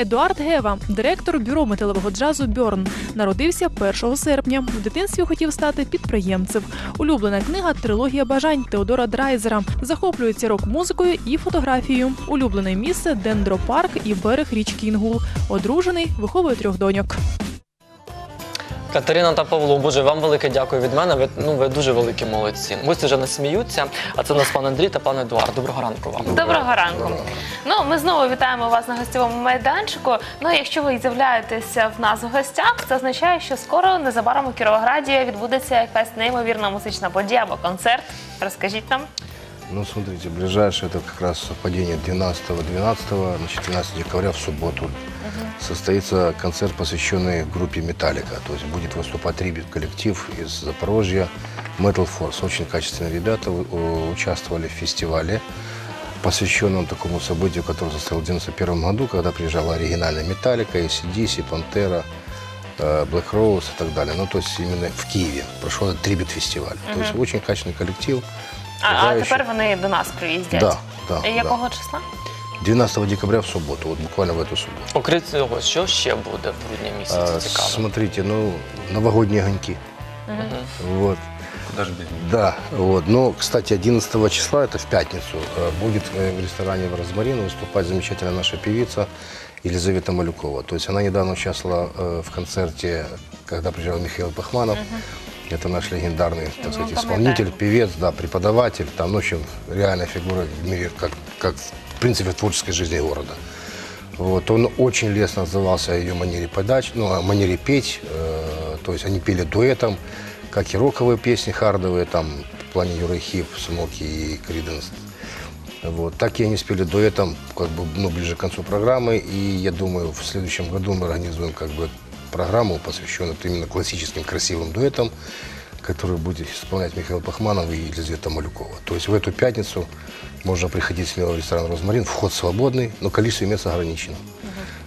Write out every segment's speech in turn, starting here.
Едуард Гева, директор бюро металевого джазу Бьорн, народився 1 серпня. В дитинстві хотів стати підприємцем. Улюблена книга Трилогія бажань Теодора Драйзера. Захоплюється рок-музикою і фотографією. Улюблене місце Дендропарк і берег річки Інгул. Одружений, виховує трьох доньок. Катерина та Павло, боже, вам велике дякую від мене. Ви, ну, ви дуже великі молодці. Гості вже не сміються, а це у нас пан Андрій та пан Едуард. Доброго ранку вам. Доброго ранку. Ну, ми знову вітаємо вас на гостьовому майданчику. Ну, якщо ви з'являєтеся в нас в гостях, це означає, що скоро незабаром у Кіровограді відбудеться якась неймовірна музична подія або концерт. Розкажіть нам. Ну, смотрите, ближайшее это как раз совпадение 12-12, значит, 12 декабря в субботу состоится концерт, посвященный группе Металлика. То есть будет выступать трибют коллектив из Запорожья Metal Force. Очень качественные ребята у- участвовали в фестивале, посвященном такому событию, которое состоялось в 1991 году, когда приезжала оригинальная Металлика, ACDC, Пантера, э, Black Rose и так далее. Ну, то есть именно в Киеве прошел этот трибют-фестиваль. То есть очень качественный коллектив. А, а Бажаючи- тепер вони до нас приїздять. Да, да, І Якого числа? 12 декабря в субботу, вот буквально в эту субботу. Окрім цього, що ще буде в грудні А, місяці цікаво? смотрите, ну, новогодние огоньки. Вот. Куда же без них? Да, вот. Но, кстати, 11 числа, это в пятницу, э, будет э, в ресторане в Розмарин выступать замечательная наша певица Елизавета Малюкова. То есть она недавно участвовала э, в концерте, когда приезжал Михаил Пахманов. Это наш легендарный, так сказать, Ну, исполнитель, пам'ятаємо. певец, да, преподаватель. Там, ну, в общем, реальная фигура в мире, как, как в принципе, в творческой жизни города. Вот, он очень лестно отзывался о ее манере подач, ну, о манере петь. э, то есть они пели дуэтом, как и роковые песни хардовые, там, в плане Юры Хип, Смоки и Криденс. Вот, так и они спели дуэтом, как бы, ну, ближе к концу программы. И я думаю, в следующем году мы организуем, как бы, программу, посвященную вот именно классическим красивым дуэтам, который будет исполнять Михаил Пахманов и Елизавета Малюкова. То есть в эту пятницу можно приходить смело в ресторан «Розмарин», вход свободный, но количество мест ограничено.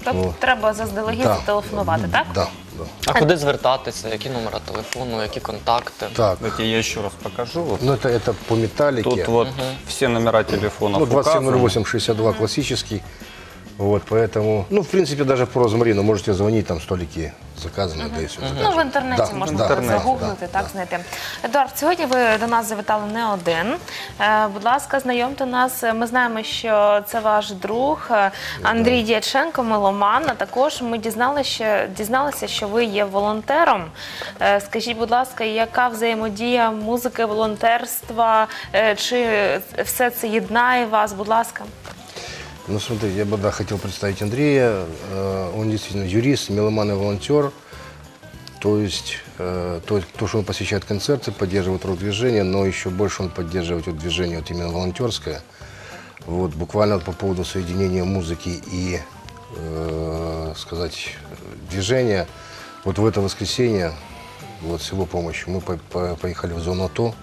Тобто О. треба заздалегідь Да. зателефонувати, так? Да, да. А куди звертатися? Які номери телефону, які контакти? Так, Давайте я еще раз покажу. Вот ну это, это по металлике. Тут вот все номера телефонов ну, указаны. 2708-62 классический. Вот, поэтому, ну, в принципе, даже по Розмарину можете звонить, там столики заказаны, да и все. Ну, в інтернеті Да, можна да, так да, загуглити, да, так да. знайти. Едуард, сьогодні ви до нас завітали не один. Е, Будь ласка, знайомте нас. Ми знаємо, що це ваш друг е, Андрій Дяченко, меломан. А також ми дізналися, що, дізналися, що ви є волонтером. Е, Скажіть, будь ласка, яка взаємодія музики, волонтерства? Е, Чи все це єднає вас? Будь ласка. Ну, смотрите, я бы да, хотел представить Андрея. Э, Он действительно юрист, меломан и волонтер. То есть, э, то, то, что он посещает концерты, поддерживает рок-движение, но еще больше он поддерживает вот движение вот именно волонтерское. Вот, буквально по поводу соединения музыки и, э, сказать, движения. Вот в это воскресенье, вот с его помощью, мы по- по- поехали в зону АТО.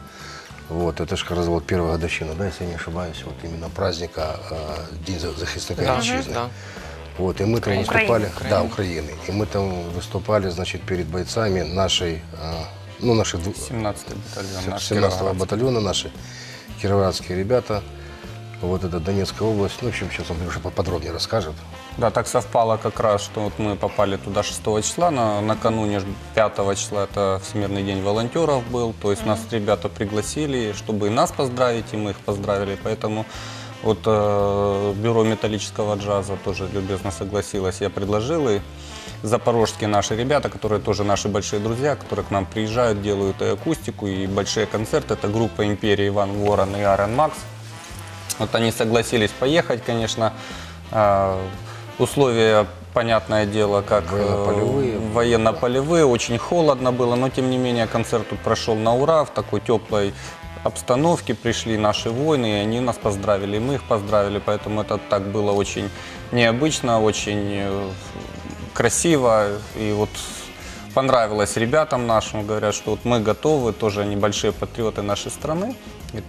Вот, это же как раз вот первая годовщина, да, если я не ошибаюсь, вот именно праздника э, День за- захисника Да, Отчизны. да. Вот, и мы там Украины. выступали, Украины. да, Украины. И мы там выступали, значит, перед бойцами нашей, э, ну, наших дву- 17-й батальон наш 17-го Кировоградский. батальона, наши кировоградские ребята. Вот это Донецкая область. Ну, в общем, сейчас он уже поподробнее расскажет. Да, так совпало как раз, что вот мы попали туда 6 числа, на, накануне ж 5 числа это Всемирный день волонтеров был, то есть нас ребята пригласили, чтобы и нас поздравить, и мы их поздравили, поэтому вот э, бюро металлического джаза тоже любезно согласилось, я предложил, и запорожские наши ребята, которые тоже наши большие друзья, которые к нам приезжают, делают и акустику, и большие концерты, это группа «Империя», Иван Ворон и Аарон Макс, вот они согласились поехать, конечно. А, Условия, понятное дело, как э, Военно-полевые. военно-полевые. Очень холодно было, но тем не менее концерт тут прошел на ура, в такой теплой обстановке пришли наши воины, и они нас поздравили, и мы их поздравили, поэтому это так было очень необычно, очень э, красиво, и вот понравилось ребятам нашим, говорят, что вот мы готовы, тоже они большие патриоты нашей страны,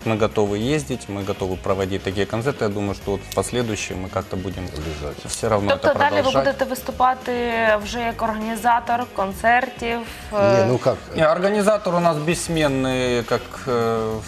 мы готовы ездить, мы готовы проводить такие концерты. Я думаю, что вот в последующем мы как-то будем Обязательно. все равно Тобто это далі ви продолжать. будете виступати вже як організатор концертів. е, Не, ну как, Не, организатор у нас бессменный, как э, э,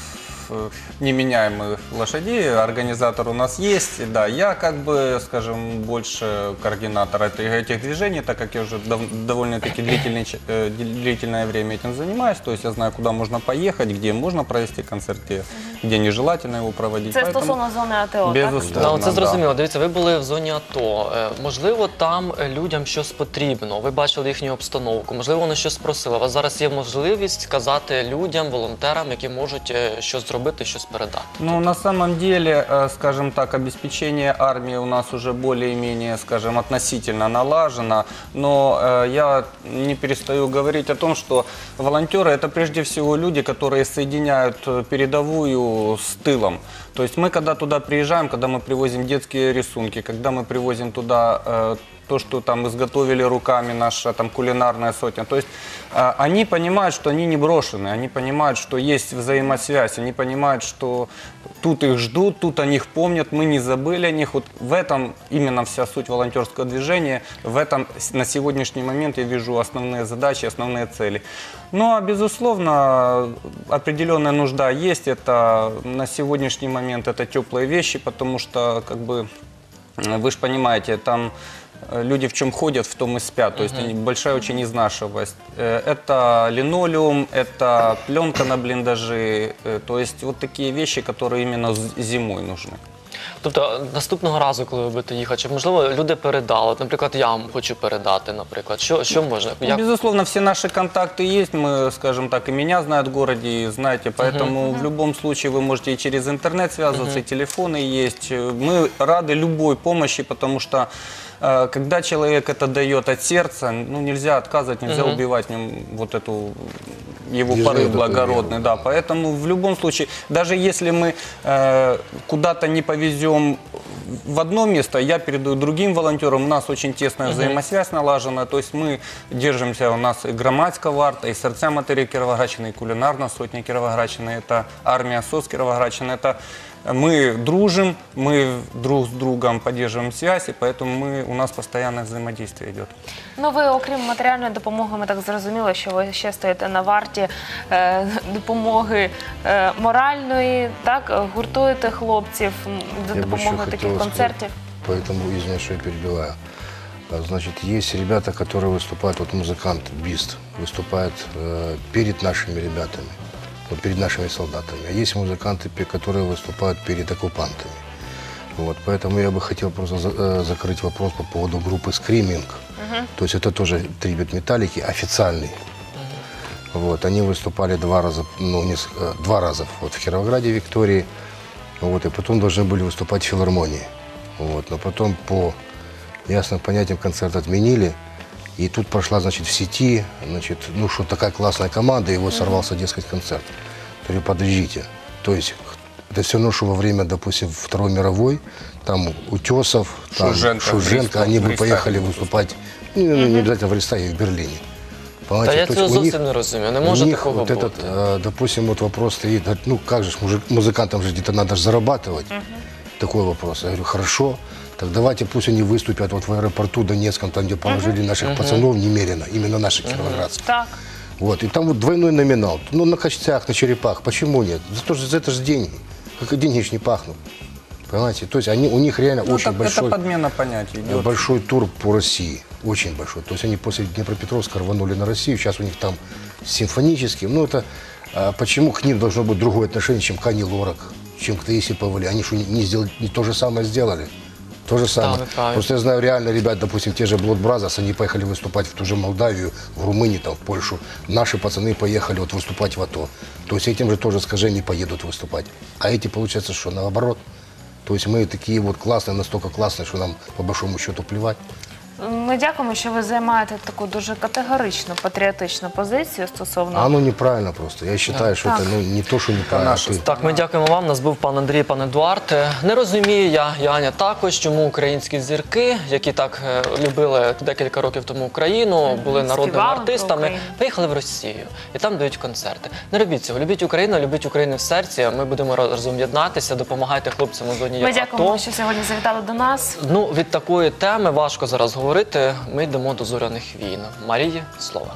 неменяемых лошадей. Организатор у нас есть. Да, я как бы, скажем, больше координатор этих, этих движений, так как я уже дов- довольно-таки длительный ч- э, длительное время этим занимаюсь. То есть я знаю, куда можно поехать, где можно провести концерт, где, где нежелательно его проводить. Це Поэтому- стосовно зони АТО, так? Безусловно. Ну, це да. зрозуміло. Дивіться, ви були в зоні АТО. Е, Можливо, там е, людям щось потрібно. Ви бачили їхню обстановку. Можливо, вони щось просили. У вас зараз є можливість сказати людям, волонтерам, які можуть е, щось Зробити, щось передати. Ну, на самом деле, э, скажем так, обеспечение армии у нас уже более-менее, скажем, относительно налажено. Но э, я не перестаю говорить о том, что волонтеры это прежде всего люди, которые соединяют э, передовую с тылом. То есть мы, когда туда приезжаем, когда мы привозим детские рисунки, когда мы привозим туда то, что там изготовили руками наша там кулинарная сотня. То есть э, они понимают, что они не брошены, они понимают, что есть взаимосвязь, они понимают, что тут их ждут, тут о них помнят, мы не забыли о них. Вот в этом именно вся суть волонтерского движения. В этом на сегодняшний момент я вижу основные задачи, основные цели. Ну, а безусловно, определенная нужда есть. Это на сегодняшний момент это теплые вещи, потому что как бы Вы же понимаете, там люди в чем ходят, в том и спят. То есть они- большая очень изнашиваемость. Э, Это линолеум, это пленка на блиндажи. э, То есть вот такие вещи, которые именно з- зимой нужны. Тобто наступного разу, коли ви будете їхати, чи можливо люди передали? От, Наприклад, я вам хочу передати, наприклад. Що, що можна? Ну, Як... Безусловно, все наши контакты есть. Мы, скажем так, и меня знают в городе, и знаете. Поэтому в любом случае вы можете и через интернет связываться, и телефоны есть. Э, Мы рады любой помощи, потому что э, когда человек это дает от сердца, ну нельзя отказывать, нельзя убивать в нем вот эту его Дизайн порыв благородный, да. Поэтому в любом случае, даже если мы э, куда-то не повезем в одно место, я передаю другим волонтерам. У нас очень тесная взаимосвязь налажена. То есть мы держимся, у нас и громадська варта, и сердца матери Кировоградщины, и кулинарная сотня Кировоградщины, это армия СОС Кировоградщины. Это мы дружим, мы друг с другом поддерживаем связь, и поэтому мы, у нас постоянное взаимодействие идет. Ну, ви, окрім матеріальної допомоги, ми так зрозуміли, що ви ще стоїте на варті е, допомоги е, моральної, так, е, гуртуєте хлопців м, за Я бы еще допомогою таких хотел концертів. сказать, поэтому, извиняюсь, что я перебиваю. А, Значит, есть ребята, которые выступают, вот музыкант Бист выступает э, перед нашими ребятами, Вот перед нашими солдатами. А есть музыканты, которые выступают перед оккупантами. Вот, поэтому я бы хотел просто за- э, закрыть вопрос по поводу группы Screaming. То есть это тоже трибют металлики, официальный. Вот, они выступали два раза, ну, нес- э, два раза вот, в Кировограде, Виктории, вот, и потом должны были выступать в филармонии. Вот, но потом по ясным понятиям концерт отменили, и тут прошла, значит, в сети, значит, ну, что такая классная команда, и вот сорвался, дескать, концерт. Говорю, подождите, то есть это все равно, что во время, допустим, Второй мировой, там Утесов, там Шуженко, Шуженко, они бы поехали выступать. ну, не обязательно в Рейхстаге, в Берлине. Та я цього зовсім не розумію. Не може такого вот бути. этот, э, допустим, вот вопрос стоит, ну как же, ж, мужик, музыкантам же где-то надо ж зарабатывать. Такой вопрос. Я говорю, хорошо, так давайте пусть они выступят вот в аэропорту Донецком, там, где положили наших пацанов немерено, именно наших кировоградцев. Так. Вот, и там вот двойной номинал. Ну, на костях, на черепах. Почему нет? За, то, же- за это же деньги. Как и деньги ж не пахнут. Понимаете? То есть они, у них реально Ну, очень это, большой... это подмена понятий идет. Большой тур по России, очень большой. То есть они после Днепропетровска рванули на Россию, сейчас у них там симфонический. Ну это а, почему к ним должно быть другое отношение, чем к Ани Лорак, чем к Таисе Павле? Они что, не, не сделали, не то же самое сделали? То же самое. правы. Просто я знаю реально ребят, допустим, те же Blood Brothers, они поехали выступать в ту же Молдавию, в Румынию, там, в Польшу. Наши пацаны поехали вот выступать в АТО. То есть этим же тоже, скажи, не поедут выступать. А эти, получается, что наоборот. То есть мы такие вот классные, настолько классные, что нам по большому счету плевать. Ми дякуємо, що ви займаєте таку дуже категоричну патріотичну позицію стосовно А оно неправильно просто. Я считаю, что Так. это ну, не то, что неправильно. Ты- Так, ми дякуємо вам. Нас був пан Андрій, пан Едуард. Е, Не розумію я, і Аня також, чому українські зірки, які так е, любили декілька років тому Україну, були народними Співали про артистами, Україну. поїхали в Росію і там дають концерти. Не робіть цього. Любіть Україну, любіть Україну в серці. Ми будемо разом єднатися, допомагайте хлопцям у зоні ми дякуємо, що сьогодні завітали до нас. Ну від такої теми важко зараз говорити. Ми йдемо до зоряних війн. Марії, слово.